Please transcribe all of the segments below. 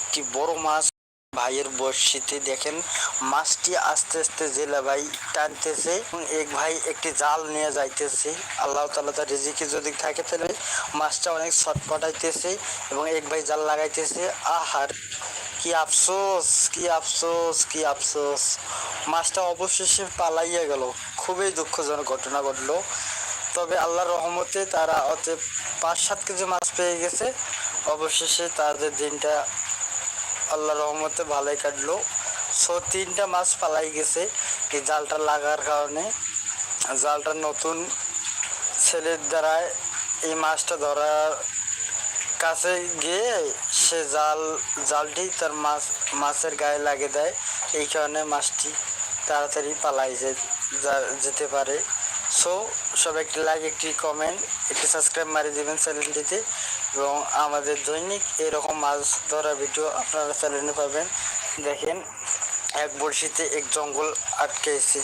একটি বড় মাছ। ভাইয়ের বড়শিতে দেখেন, মাছটি আস্তে আস্তে জেলা ভাই টানতেছে এক ভাই একটি জাল নিয়ে যাইতেছে। আল্লাহ তালা তার রিজিকে যদি থাকে তাহলে মাছটা অনেক ছটপটাইতেছে এবং এক ভাই জাল লাগাইতেছে। আহার, কি আফসোস কি আফসোস কি আফসোস। মাছটা অবশেষে পালাইয়া গেল। খুবই দুঃখজনক ঘটনা ঘটলো। তবে আল্লাহর রহমতে তারা অতএব পাঁচ সাত কেজি মাছ পেয়ে গেছে। অবশেষে তাদের দিনটা আল্লাহ রহমতে ভালোই কাটলো। সো, তিনটা মাছ পালাই গেছে এই জালটা লাগার কারণে। জালটা নতুন ছেলের দ্বারায় এই মাছটা ধরার কাছে গিয়ে সে জাল, জালটি তার মাছ, মাছের গায়ে লাগে দেয়। এই কারণে মাছটি তাড়াতাড়ি পালাই যেতে পারে। সো সব একটি লাইক একটি কমেন্ট একটি সাবস্ক্রাইব মারি দেবেন চ্যানেলটিতে এবং আমাদের দৈনিক এরকম মাছ ধরা ভিডিও আপনারা চ্যানেলে পাবেন। দেখেন, এক বড়শিতে এক জঙ্গল আটকেছে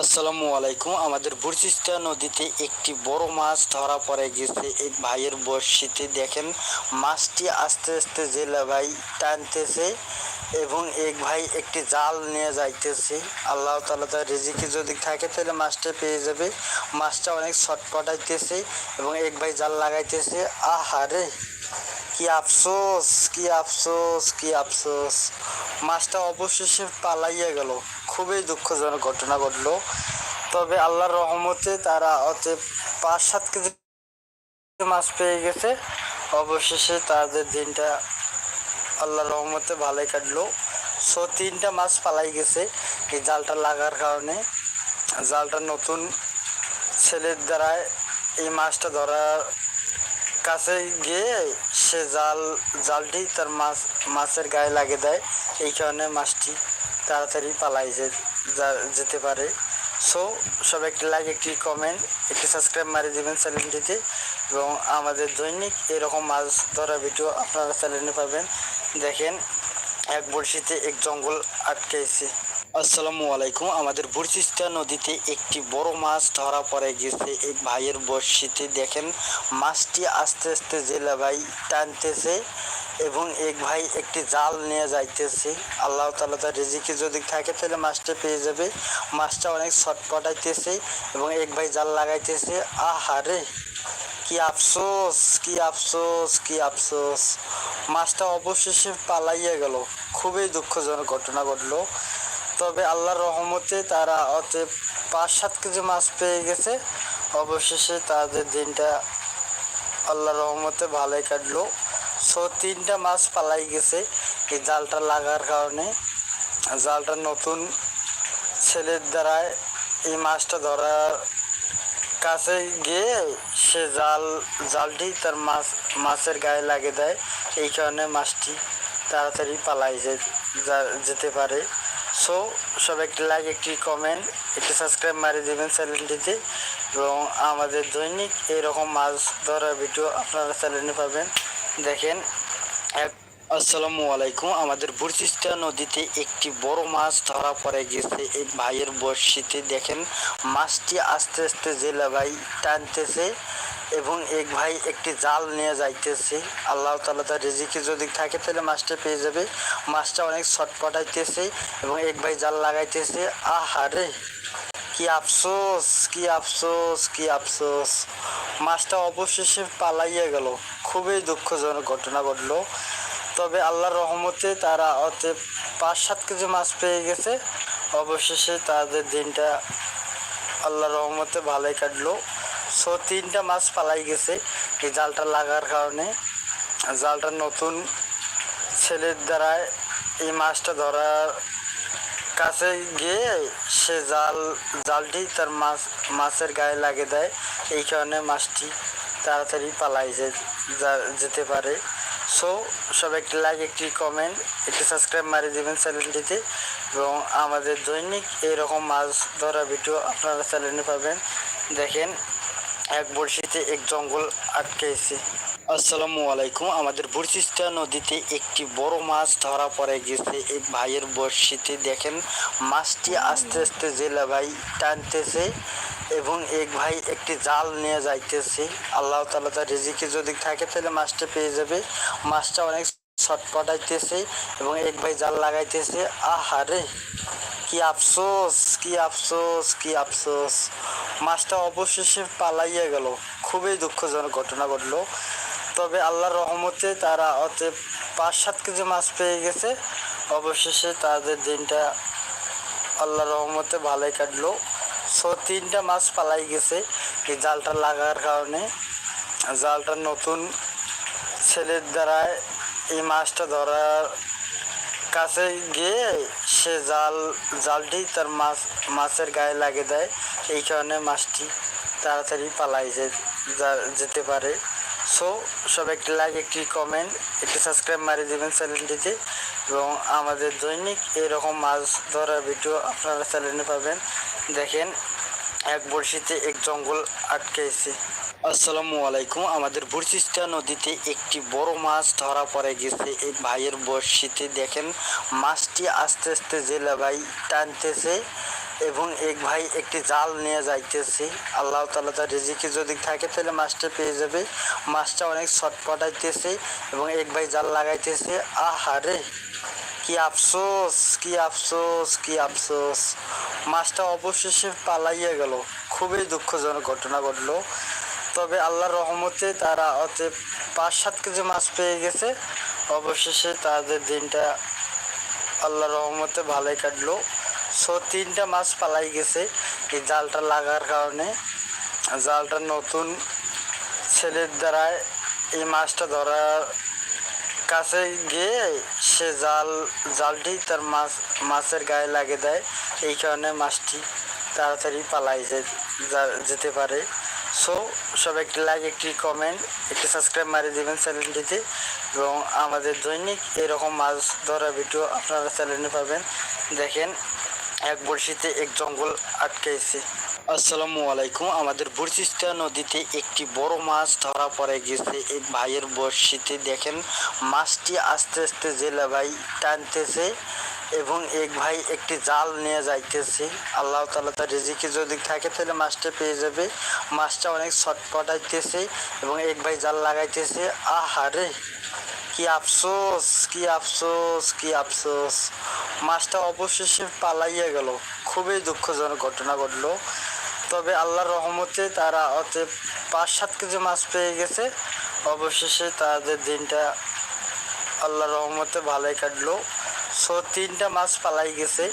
আসসালামু আলাইকুম। আমাদের বুরচিস্তা নদীতে একটি বড় মাছ ধরা পড়ে গেছে। এক ভাইয়ের বড়শিতে দেখেন, মাছটি আস্তে আস্তে জেলা ভাই টানতেছে এবং এক ভাই একটি জাল নিয়ে যাইতেছে। আল্লাহ তালা তার রিজিকে যদি থাকে তাহলে মাছটা পেয়ে যাবে। মাছটা অনেক ছটপটাইতেছে এবং এক ভাই জাল লাগাইতেছে। আহারে! কি আফসোস কি আফসোস কি আফসোস। মাছটা অবশেষে পালাইয়া গেল। খুবই দুঃখজনক ঘটনা ঘটলো। তবে আল্লাহর রহমতে তারা অতএব পাঁচ সাত কেজি মাছ পেয়ে গেছে। অবশেষে তাদের দিনটা আল্লাহর রহমতে ভালোই কাটলো। সো, তিনটা মাছ পালাই গেছে এই জালটা লাগার কারণে। জালটা নতুন ছেলের দ্বারায় এই মাছটা ধরার কাছে গিয়ে সে জাল, জালটি তার মাছ, মাছের গায়ে লাগে দেয়। এই কারণে মাছটি তাড়াতাড়ি পালাই যেতে পারে। সো সব একটি লাইক একটি কমেন্ট একটি সাবস্ক্রাইব মারি দেবেন চ্যানেলটিতে এবং আমাদের দৈনিক এরকম মাছ ধরা ভিডিও আপনারা চ্যানেলে পাবেন। দেখেন, এক বড়শিতে এক জঙ্গল আটকেছে আসসালামু আলাইকুম। আমাদের বুরচিস্তা নদীতে একটি বড় মাছ ধরা পড়ে গেছে। এক ভাইয়ের বড়শিতে দেখেন, মাছটি আস্তে আস্তে জেলা ভাই টানতেছে এবং এক ভাই একটি জাল নিয়ে যাইতেছে। আল্লাহ তালা তার রেজিকে যদি থাকে, তাহলে মাছটা পেয়ে যাবে। মাছটা অনেক ছটপটাইতেছে এবং এক ভাই জাল লাগাইতেছে। আহারে, কি আফসোস কি আফসোস কি আফসোস। মাছটা অবশেষে পালাইয়া গেল। খুবই দুঃখজনক ঘটনা ঘটলো। তবে আল্লাহর রহমতে তারা অতএব পাঁচ সাত কেজি মাছ পেয়ে গেছে। অবশেষে তাদের দিনটা আল্লাহর রহমতে ভালোই কাটলো। সো, তিনটা মাছ পালাই গেছে এই জালটা লাগার কারণে। জালটা নতুন ছেলের দ্বারায় এই মাছটা ধরার কাছে গিয়ে সে জাল, জালটি তার মাছ, মাছের গায়ে লাগে দেয়। এই কারণে মাছটি তাড়াতাড়ি পালাই যেতে পারে। সো সব একটি লাইক একটি কমেন্ট একটি সাবস্ক্রাইব মারি দেবেন চ্যানেলটিতে এবং আমাদের দৈনিক এরকম মাছ ধরার ভিডিও আপনারা চ্যানেলে পাবেন। দেখেন আসসালামু আলাইকুম। আমাদের বুরচিস্তা নদীতে একটি বড় মাছ ধরা পড়ে গেছে এই ভাইয়ের বড়শিতে দেখেন, মাছটি আস্তে আস্তে জেলা ভাই টানতেছে। এবং এক ভাই একটি জাল নিয়ে যাইতেছে। আল্লাহ তালা তার রেজিকে যদি থাকে তাহলে মাছটা পেয়ে যাবে। মাছটা অনেক ছটপটাইতেছে এবং এক ভাই জাল লাগাইতেছে। আহারে, কি আফসোস কি আফসোস কি আফসোস। মাছটা অবশেষে পালাইয়া গেল। খুবই দুঃখজনক ঘটনা ঘটলো। তবে আল্লাহর রহমতে তারা অতএব পাঁচ সাত কেজি মাছ পেয়ে গেছে। অবশেষে তাদের দিনটা আল্লাহর রহমতে ভালোই কাটলো। সো তিনটা মাছ পালাই গেছে এই জালটা লাগার কারণে। জালটা নতুন ছেলের দ্বারায় এই মাছটা ধরার কাছে গিয়ে সে জাল, জালটি তার মাছ, মাছের গায়ে লাগে দেয়। এই কারণে মাছটি তাড়াতাড়ি পালাই যেতে পারে। সো সব একটি লাইক একটি কমেন্ট একটি সাবস্ক্রাইব মারি দেবেন চ্যানেলটিতে এবং আমাদের দৈনিক এরকম মাছ ধরা ভিডিও আপনারা চ্যানেলে পাবেন। দেখেন এক বড়শিতে এক জঙ্গল আটকেছে। আসসালামু আলাইকুম। আমাদের বুরচিস্তা নদীতে একটি বড় মাছ ধরা পড়ে গেছে। এই ভাইয়ের বড়শিতে দেখেন, মাছটি আস্তে আস্তে জেলা ভাই টানতেছে এবং এক ভাই একটি জাল নিয়ে যাইতেছে। আল্লাহ তালা তার রিজিকে যদি থাকে তাহলে মাছটা পেয়ে যাবে। মাছটা অনেক ছটপটাইতেছে এবং এক ভাই জাল লাগাইতেছে। আহারে, কি আফসোস কি আফসোস কি আফসোস। মাছটা অবশেষে পালাইয়া গেল। খুবই দুঃখজনক ঘটনা ঘটলো। তবে আল্লাহর রহমতে তারা অতে পাঁচ সাত কেজি মাছ পেয়ে গেছে। অবশেষে তাদের দিনটা আল্লাহর রহমতে ভালোই কাটলো। সো, তিনটা মাছ পালাই গেছে এই জালটা লাগার কারণে। জালটা নতুন ছেলের দ্বারায় এই মাছটা ধরার কাছে গিয়ে সে জাল, জালটি তার মাছ, মাছের গায়ে লাগে দেয়। এই কারণে মাছটি তাড়াতাড়ি পালাই যেতে পারে। সো সব একটি লাইক একটি কমেন্ট একটি সাবস্ক্রাইব মারি দেবেন চ্যানেলটিতে এবং আমাদের দৈনিক এরকম মাছ ধরার ভিডিও আপনারা চ্যানেলে পাবেন। দেখেন, এক বড়শিতে এক জঙ্গল আটকেছে আসসালামু আলাইকুম। আমাদের বুরচিস্তা নদীতে একটি বড় মাছ ধরা পড়ে গেছে। এই ভাইয়ের বড়শিতে দেখেন, মাছটি আস্তে আস্তে জেলা ভাই টানতেছে এবং এক ভাই একটি জাল নিয়ে যাইতেছে। আল্লাহ তালা তার রিজিকে যদি থাকে তাহলে মাছটা পেয়ে যাবে। মাছটা অনেক ছটপটাইতেছে এবং এক ভাই জাল লাগাইতেছে। আহারে কি আফসোস কি আফসোস কি আফসোস। মাছটা অবশেষে পালাইয়া গেল। খুবই দুঃখজনক ঘটনা ঘটলো। তবে আল্লাহর রহমতে তারা অতে পাঁচ সাত কেজি মাছ পেয়ে গেছে। অবশেষে তাদের দিনটা আল্লাহর রহমতে ভালোই কাটলো। সো, তিনটা মাছ পালাই গেছে এই জালটা লাগার কারণে। জালটা নতুন ছেলের দ্বারায় এই মাছটা ধরার কাছে গিয়ে সে জাল, জালটি তার মাছ, মাছের গায়ে লাগে দেয়। এই কারণে মাছটি তাড়াতাড়ি পালাই যেতে পারে। সো সব একটি লাইক একটি কমেন্ট একটি সাবস্ক্রাইব মারি দেবেন চ্যানেলটিতে এবং আমাদের দৈনিক এরকম মাছ ধরা ভিডিও আপনারা চ্যানেলে পাবেন। দেখেন, এক বড়শিতে এক জঙ্গল আটকেছে আসসালামু আলাইকুম। আমাদের বুরচিস্তা নদীতে একটি বড় মাছ ধরা পড়ে গেছে এক ভাইয়ের বড়শিতে। দেখেন, মাছটি আস্তে আস্তে জেলা ভাই টানতেছে। এবং এক ভাই একটি জাল নিয়ে যাইতেছে। আল্লাহ তালা তার রিজিকে যদি থাকে তাহলে মাছটা পেয়ে যাবে। মাছটা অনেক ছটপটাইতেছে এবং এক ভাই জাল লাগাইতেছে। আহারে, কি আফসোস কি আফসোস কি আফসোস। মাছটা অবশেষে পালাইয়া গেল। খুবই দুঃখজনক ঘটনা ঘটলো। তবে আল্লাহর রহমতে তারা অতে পাঁচ সাত কেজি মাছ পেয়ে গেছে। অবশেষে তাদের দিনটা আল্লাহর রহমতে ভালোই কাটলো। সো তিনটা মাছ পালাই গেছে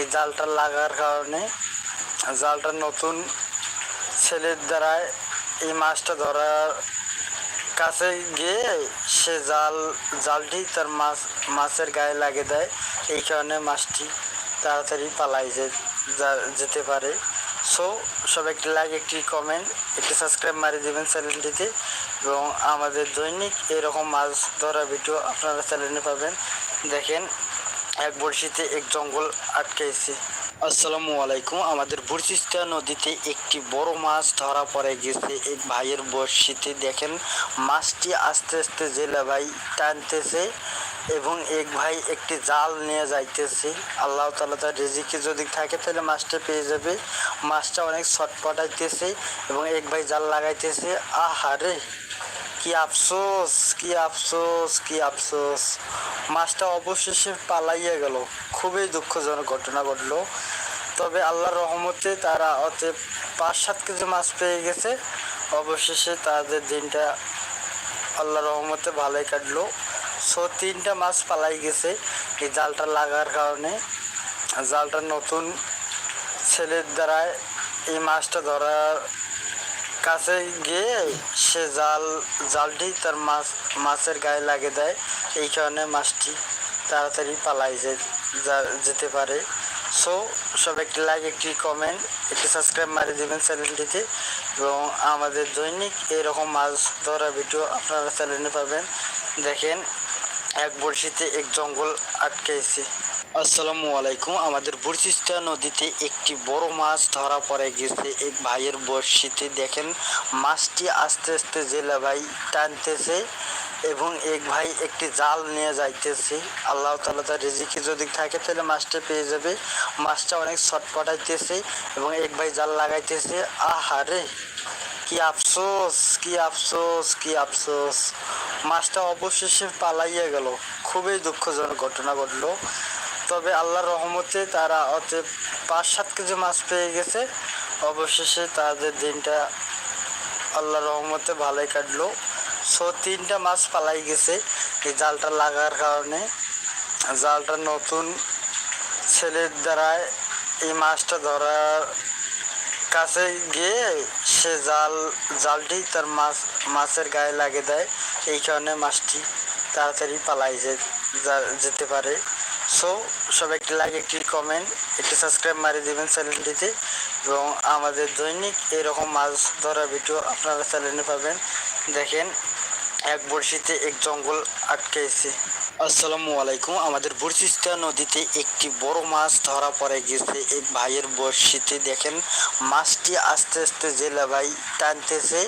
এই জালটা লাগার কারণে। জালটা নতুন ছেলের দ্বারায় এই মাছটা ধরার কাছে গিয়ে সে জাল, জালটি তার মাছ, মাছের গায়ে লাগে দেয়। এই কারণে মাছটি তাড়াতাড়ি পালাই যেতে পারে। সো সব একটি লাইক একটি কমেন্ট একটি সাবস্ক্রাইব মারি দেবেন চ্যানেলটিতে এবং আমাদের দৈনিক এরকম মাছ ধরা ভিডিও আপনারা চ্যানেলে পাবেন। দেখেন এক বড়শিতে এক জঙ্গল আটকেছে। আসসালামু আলাইকুম। আমাদের বুরচিস্তা নদীতে একটি বড় মাছ ধরা পড়ে গেছে। এক ভাইয়ের বড়শিতে দেখেন, মাছটি আস্তে আস্তে জেলা ভাই টানতেছে এবং এক ভাই একটি জাল নিয়ে যাইতেছে। আল্লাহ তালা তার রিজিকে যদি থাকে তাহলে মাছটা পেয়ে যাবে। মাছটা অনেক ছটপটাইতেছে এবং এক ভাই জাল লাগাইতেছে। আহারে! কি আফসোস কি আফসোস কি আফসোস। মাছটা অবশেষে পালাইয়া গেল। খুবই দুঃখজনক ঘটনা ঘটলো। তবে আল্লাহর রহমতে তারা অতে পাঁচ সাত কেজি মাছ পেয়ে গেছে। অবশেষে তাদের দিনটা আল্লাহ রহমতে ভালোই কাটলো। সো, তিনটা মাছ পালাই গেছে এই জালটা লাগার কারণে। জালটা নতুন ছেলের দ্বারায় এই মাছটা ধরার কাছে গিয়ে সে জাল, জালটি তার মাছ, মাছের গায়ে লাগে দেয়। এই কারণে মাছটি তাড়াতাড়ি পালাই যেতে পারে। সো সব একটি লাইক একটি কমেন্ট একটি সাবস্ক্রাইব মারি দেবেন চ্যানেলটিতে এবং আমাদের দৈনিক এরকম মাছ ধরা ভিডিও আপনারা চ্যানেলে পাবেন। দেখেন, এক বড়শিতে এক জঙ্গল আটকেছে আসসালামু আলাইকুম। আমাদের বুরচিস্তা নদীতে একটি বড় মাছ ধরা পড়ে গেছে। এক ভাইয়ের বড়শিতে দেখেন, মাছটি আস্তে আস্তে জেলা ভাই টানতেছে এবং এক ভাই একটি জাল নিয়ে যাইতেছে। আল্লাহ তালা তার রিজিকে যদি থাকে তাহলে মাছটা পেয়ে যাবে। মাছটা অনেক ছটপটাইতেছে এবং এক ভাই জাল লাগাইতেছে। আহারে কি আফসোস কি আফসোস কি আফসোস। মাছটা অবশেষে পালাইয়া গেল। খুবই দুঃখজনক ঘটনা ঘটলো। তবে আল্লাহর রহমতে তারা অতএব পাঁচ সাত কেজি মাছ পেয়ে গেছে। অবশেষে তাদের দিনটা আল্লাহ রহমতে ভালোই কাটলো। সো, তিনটা মাছ পালাই গেছে এই জালটা লাগার কারণে। জালটা নতুন ছেলের দ্বারায় এই মাছটা ধরার কাছে গিয়ে সে জাল, জালটি তার মাছ, মাছের গায়ে লাগে দেয়। এই কারণে মাছটি তাড়াতাড়ি পালাই যেতে পারে। সো সব একটি লাইক একটি কমেন্ট একটি সাবস্ক্রাইব মারি দেবেন চ্যানেলটিতে এবং আমাদের দৈনিক এরকম মাছ ধরা ভিডিও আপনারা চ্যানেলে পাবেন। দেখেন, এক বড়শিতে এক জঙ্গল আটকেছে আসসালামু আলাইকুম। আমাদের বর্ষিস্তা নদীতে একটি বড় মাছ ধরা পড়ে গেছে। এক ভাইয়ের বড়শিতে দেখেন, মাছটি আস্তে আস্তে জেলা ভাই টানতেছে।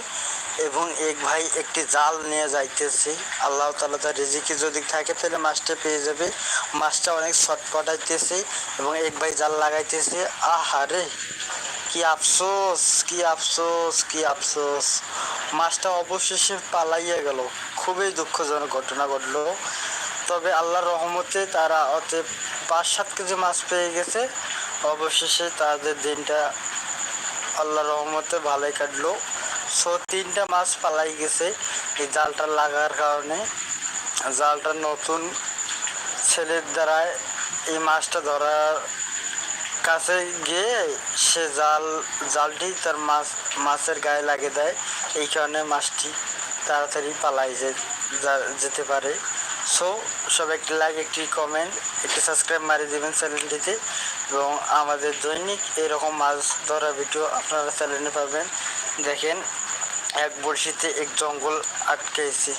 এবং এক ভাই একটি জাল নিয়ে যাইতেছে। আল্লাহ তালা তার রিজিকে যদি থাকে তাহলে মাছটা পেয়ে যাবে। মাছটা অনেক ছটপটাইতেছে এবং এক ভাই জাল লাগাইতেছে। আহারে, কি আফসোস কি আফসোস কি আফসোস। মাছটা অবশেষে পালাইয়া গেল। খুবই দুঃখজনক ঘটনা ঘটলো। তবে আল্লাহর রহমতে তারা অতএব পাঁচ সাত কেজি মাছ পেয়ে গেছে। অবশেষে তাদের দিনটা আল্লাহর রহমতে ভালোই কাটলো। তিনটা মাছ পালাই গেছে এই জালটা লাগার কারণে। জালটা নতুন ছেলের দ্বারায় এই মাছটা ধরার কাছে গিয়ে সে জাল, জালটি তার মাছ, মাছের গায়ে লাগে দেয়। এই কারণে মাছটি তাড়াতাড়ি পালাই যেতে পারে। সো সব একটি লাইক একটি কমেন্ট একটি সাবস্ক্রাইব মারি দেবেন চ্যানেলটিতে এবং আমাদের দৈনিক এরকম মাছ ধরা ভিডিও আপনারা চ্যানেলে পাবেন। দেখেন এক বড়শিতে এক জঙ্গল আটকেছে।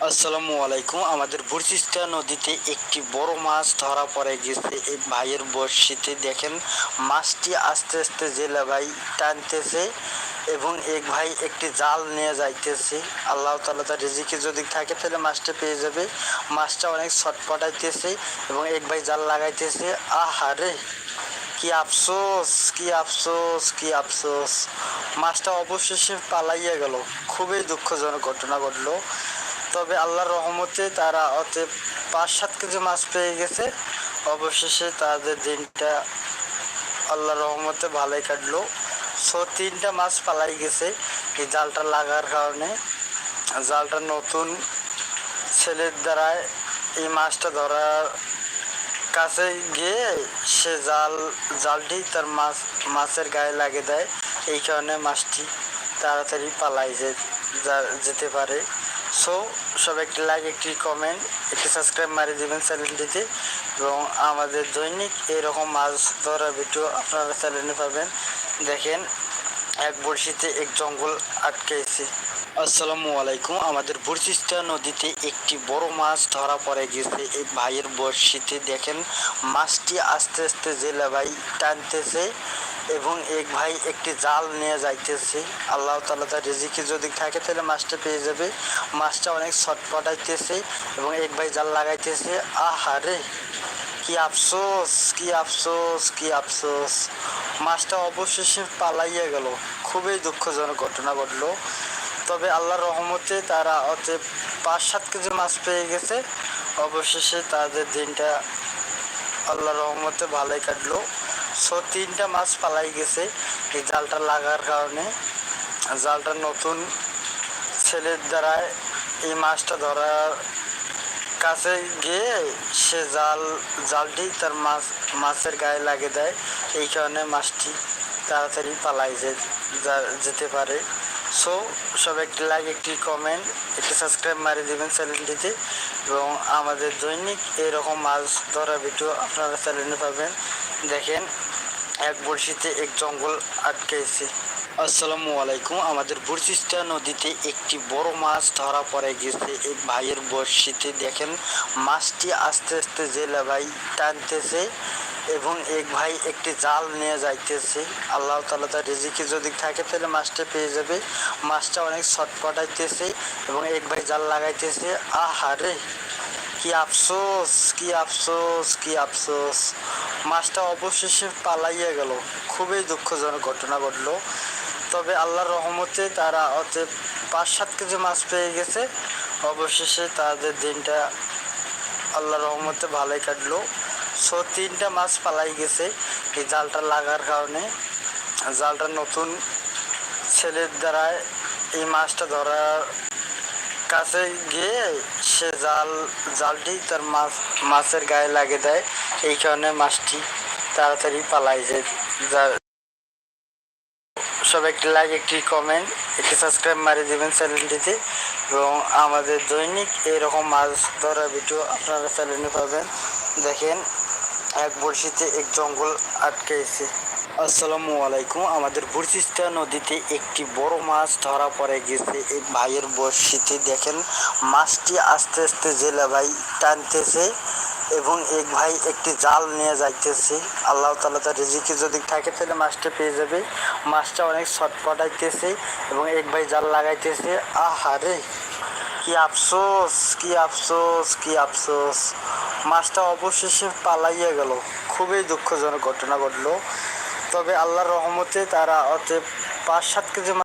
আসসালামু আলাইকুম। আমাদের বর্ষিস্তা নদীতে একটি বড় মাছ ধরা পড়ে গেছে। এক ভাইয়ের বড়শিতে দেখেন, মাছটি আস্তে আস্তে জেলা ভাই টানতেছে এবং এক ভাই একটি জাল নিয়ে যাইতেছে। আল্লাহ তালা তার রিজিকে যদি থাকে তাহলে মাছটা পেয়ে যাবে। মাছটা অনেক ছটপটাইতেছে এবং এক ভাই জাল লাগাইতেছে। আহারে! কি আফসোস কি আফসোস কি আফসোস। মাছটা অবশেষে পালাইয়া গেল। খুবই দুঃখজনক ঘটনা ঘটলো। তবে আল্লাহর রহমতে তারা অতএব পাঁচ সাত কেজি মাছ পেয়ে গেছে। অবশেষে তাদের দিনটা আল্লাহর রহমতে ভালোই কাটলো। সো, তিনটা মাছ পালাই গেছে এই জালটা লাগার কারণে। জালটা নতুন ছেলের দ্বারায় এই মাছটা ধরার কাছে গিয়ে সে জাল, জালটি তার মাছ, মাছের গায়ে লাগে দেয়। এই কারণে মাছটি তাড়াতাড়ি পালাই যেতে পারে। সো সব একটি লাইক একটি কমেন্ট একটি সাবস্ক্রাইব মারি দেবেন চ্যানেলটিতে এবং আমাদের দৈনিক এরকম মাছ ধরা ভিডিও আপনারা চ্যানেলে পাবেন। দেখেন, এক বড়শিতে এক জঙ্গল আটকেছে আসসালামু আলাইকুম। আমাদের বর্ষিস্তা নদীতে একটি বড় মাছ ধরা পড়ে গেছে। এক ভাইয়ের বড়শিতে দেখেন, মাছটি আস্তে আস্তে জেলা ভাই টানতেছে এবং এক ভাই একটি জাল নিয়ে যাইতেছে। আল্লাহ তালা তার রিজিকে যদি থাকে তাহলে মাছটা পেয়ে যাবে। মাছটা অনেক ছটপটাইতেছে এবং এক ভাই জাল লাগাইতেছে। আহারে, কি আফসোস কি আফসোস কি আফসোস। মাছটা অবশেষে পালাইয়া গেল। খুবই দুঃখজনক ঘটনা ঘটলো। তবে আল্লাহর রহমতে তারা অতএব পাঁচ সাত কেজি মাছ পেয়ে গেছে। অবশেষে তাদের দিনটা আল্লাহর রহমতে ভালোই কাটলো। সো, তিনটা মাছ পালাই গেছে এই জালটা লাগার কারণে। জালটা নতুন ছেলের দ্বারায় এই মাছটা ধরার কাছে গিয়ে সে জাল, জালটি তার মাছ, মাছের গায়ে লাগে দেয়। এই কারণে মাছটি তাড়াতাড়ি পালাই যেতে পারে। সো সব একটি লাইক একটি কমেন্ট একটি সাবস্ক্রাইব মারি দেবেন চ্যানেলটিতে এবং আমাদের দৈনিক এরকম মাছ ধরা ভিডিও আপনারা চ্যানেলে পাবেন। দেখেন, এক বড়শিতে এক জঙ্গল আটকেছে আসসালামু আলাইকুম। আমাদের বর্ষিস্তা নদীতে একটি বড় মাছ ধরা পড়ে গেছে। এক ভাইয়ের বড়শিতে দেখেন, মাছটি আস্তে আস্তে জেলা ভাই টানতেছে। এবং এক ভাই একটি জাল নিয়ে যাইতেছে। আল্লাহ তালা তার রিজিকে যদি থাকে তাহলে মাছটা পেয়ে যাবে। মাছটা অনেক ছটপটাইতেছে এবং এক ভাই জাল লাগাইতেছে। আহারে কি আফসোস কি আফসোস কি আফসোস। মাছটা অবশেষে পালাইয়া গেল। খুবই দুঃখজনক ঘটনা ঘটলো। তবে আল্লাহর রহমতে তারা অতএব পাঁচ সাত কেজি মাছ পেয়ে গেছে। অবশেষে তাদের দিনটা আল্লাহর রহমতে ভালোই কাটলো। সো তিনটা মাছ পালাই গেছে এই জালটা লাগার কারণে। জালটা নতুন ছেলের দ্বারা এই মাছটা ধরার কাছে গিয়ে সে জাল, জালটি তার মাছ, মাছের গায়ে লাগে দেয়। এই কারণে মাছটি তাড়াতাড়ি পালাই যায়। সব একটি লাইক একটি কমেন্ট একটি সাবস্ক্রাইব মারি দেবেন চ্যানেলটিতে এবং আমাদের দৈনিক এরকম মাছ ধরা ভিডিও আপনারা চ্যানেলে পাবেন। দেখেন এক বড়শিতে এক জঙ্গল আটকেছে। আসসালামু আলাইকুম। আমাদের বুরচিস্তা নদীতে একটি বড় মাছ ধরা পড়ে গেছে। এই ভাইয়ের বড়শিতে দেখেন, মাছটি আস্তে আস্তে জেলে ভাই টানতেছে এবং এক ভাই একটি জাল নিয়ে যাইতেছে। আল্লাহ তালা তার রিজিকে যদি থাকে তাহলে মাছটা পেয়ে যাবে। মাছটা অনেক ছটপটাইতেছে এবং এক ভাই জাল লাগাইতেছে। আহারে, কি আফসোস কি আফসোস কি আফসোস। মাছটা অবশেষে পালাইয়া গেল। খুবই দুঃখজনক ঘটনা ঘটলো। তবে আল্লাহর রহমতে তারা অতএব পাঁচ সাত কেজি